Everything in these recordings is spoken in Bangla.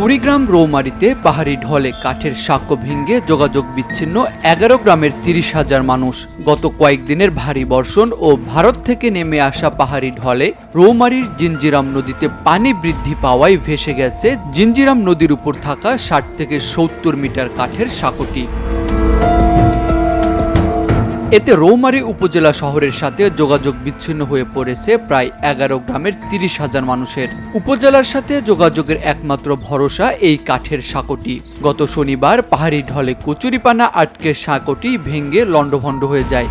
কুড়িগ্রাম রৌমারিতে পাহাড়ি ঢলে কাঠের সাক্ষ্য ভেঙে যোগাযোগ বিচ্ছিন্ন এগারো গ্রামের তিরিশ হাজার মানুষ। গত কয়েকদিনের ভারী বর্ষণ ও ভারত থেকে নেমে আসা পাহাড়ি ঢলে রৌমারির জিঞ্জিরাম নদীতে পানি বৃদ্ধি পাওয়ায় ভেসে গেছে জিঞ্জিরাম নদীর উপর থাকা ষাট থেকে সত্তর মিটার কাঠের সাঁকোটি এতে রৌমারী উপজেলা শহরের সাথে যোগাযোগ বিচ্ছিন্ন হয়ে পড়েছে প্রায় এগারো গ্রামের তিরিশ হাজার মানুষের। উপজেলার সাথে যোগাযোগের একমাত্র ভরসা এই কাঠের সাঁকোটি। গত শনিবার পাহাড়ি ঢলে কচুরিপানা আটকে সাঁকোটি ভেঙে লণ্ডভণ্ড হয়ে যায়।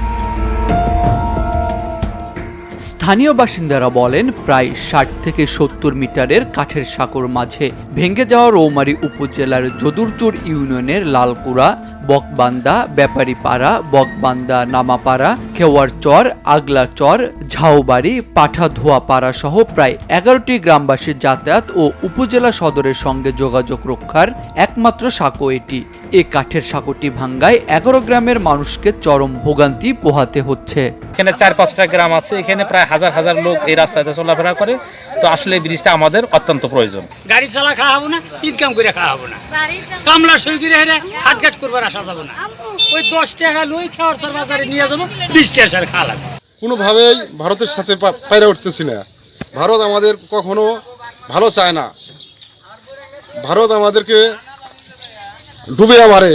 স্থানীয় বাসিন্দারা বলেন, প্রায় ষাট থেকে সত্তর মিটারের কাঠের সাঁকোর মাঝে ভেঙে যাওয়া রৌমারী উপজেলার যদুরচুর ইউনিয়নের লালকুড়া বকবান্দা ব্যাপারীপাড়া বকবান্দা নামাপাড়া খেওয়ার চর আগলা চর ঝাউবাড়ি পাঠা ধোয়াপাড়া সহ প্রায় এগারোটি গ্রামবাসীর যাতায়াত ও উপজেলা সদরের সঙ্গে যোগাযোগ রক্ষার একমাত্র সাঁকো এটি। এ কাঠের সাঁকোটি ভাঙ্গায় এগারো গ্রামের মানুষকে চরম ভোগান্তি পোহাতে হচ্ছে। এখানে চার পাঁচটা গ্রাম আছে এখানে প্রায় হাজার হাজার লোক এই রাস্তাতে চলাফেরা করে। তো আসলে এই ব্রিজটা আমাদের অত্যন্ত প্রয়োজন। গাড়ি চালা খাওয়া হব না ইনকাম করে খাওয়া হব না। কামলা সই করে হেরে হাটঘাট করবার আসা যাব না ওই দশ টাকা লই খাওয়ার বাজারে নিয়ে যাব বিশ টাকা সার খাওয়া লাগবে। কোনোভাবেই ভারতের সাথে পায়রা পাইরে উঠতেছি না। ভারত আমাদের কখনো ভালো চায় না। ভারত আমাদেরকে ডুবে মারে।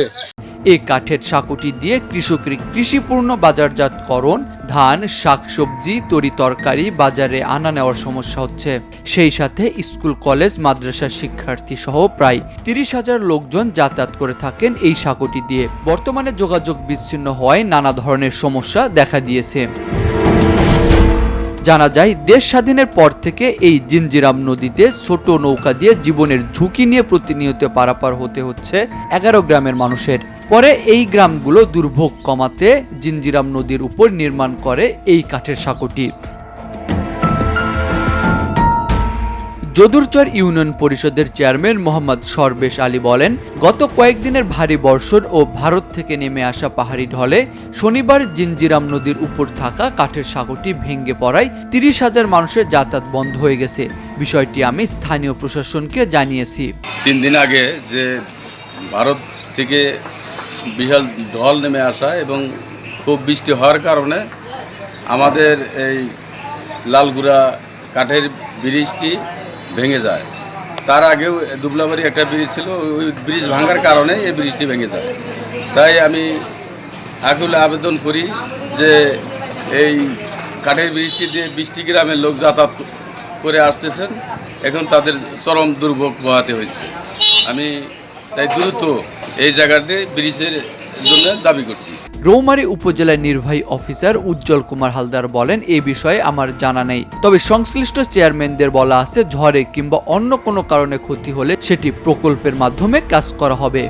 এই কাঠের সাঁকোটি দিয়ে কৃষকের কৃষিপূর্ণ বাজারজাতকরণ, ধান, শাকসবজি, তরি তরকারি বাজারে আনা নেওয়ার সমস্যা হচ্ছে। সেই সাথে স্কুল, কলেজ, মাদ্রাসা শিক্ষার্থী সহ প্রায় তিরিশ হাজার লোকজন যাতায়াত করে থাকেন এই সাঁকোটি দিয়ে। বর্তমানে যোগাযোগ বিচ্ছিন্ন হওয়ায় নানা ধরনের সমস্যা দেখা দিয়েছে। জানা যায়, দেশ স্বাধীনের পর থেকে এই জিনজিরাম নদীতে ছোট নৌকা দিয়ে জীবনের ঝুঁকি নিয়ে প্রতিনিয়ত পারাপার হতে হচ্ছে এগারো গ্রামের মানুষের। পরে এই গ্রামগুলো দুর্ভোগ কমাতে জিনজিরাম নদীর উপর নির্মাণ করে এই কাঠের সাঁকোটি। যদুরচর ইউনিয়ন পরিষদের চেয়ারম্যান মোহাম্মদ সরবেশ আলী বলেন, গত কয়েকদিনের ভারী বর্ষণ ও ভারত থেকে নেমে আসা পাহাড়ি ঢলে শনিবার জিঞ্জিরাম নদীর উপর থাকা কাঠের সাগরটি ভেঙে পড়ায় তিরিশ হাজার মানুষের যাতায়াত বন্ধ হয়ে গেছে। বিষয়টি আমি স্থানীয় প্রশাসনকে জানিয়েছি। তিন দিন আগে যে ভারত থেকে বিশাল ঢল নেমে আসা এবং খুব বৃষ্টি হওয়ার কারণে আমাদের এই লালগুড়া কাঠের ব্রিজটি ভেঙে যায়। তার আগেও দুবলাবাড়ি একটা ব্রিজ ছিল, ওই ব্রিজ ভাঙার কারণে এই ব্রিজটি ভেঙে যায়। তাই আমি আকুলে আবেদন করি যে এই কাঠের ব্রিজটি দিয়ে বৃষ্টি গ্রামের লোক যাতায়াত করে আসতেছেন। এখন তাদের চরম দুর্ভোগ পোহাতে হয়েছে। আমি তাই দ্রুত এই জায়গাটি ব্রিজের জন্য দাবি করছি। রৌমারী উপজেলার নির্বাহী অফিসার উজ্জ্বল কুমার হালদার বলেন, এ বিষয়ে আমার জানা নেই। তবে সংশ্লিষ্ট চেয়ারম্যানদের বলা আছে, ঝড়ে কিংবা অন্য কোনো কারণে ক্ষতি হলে সেটি প্রকল্পের মাধ্যমে কাজ করা হবে।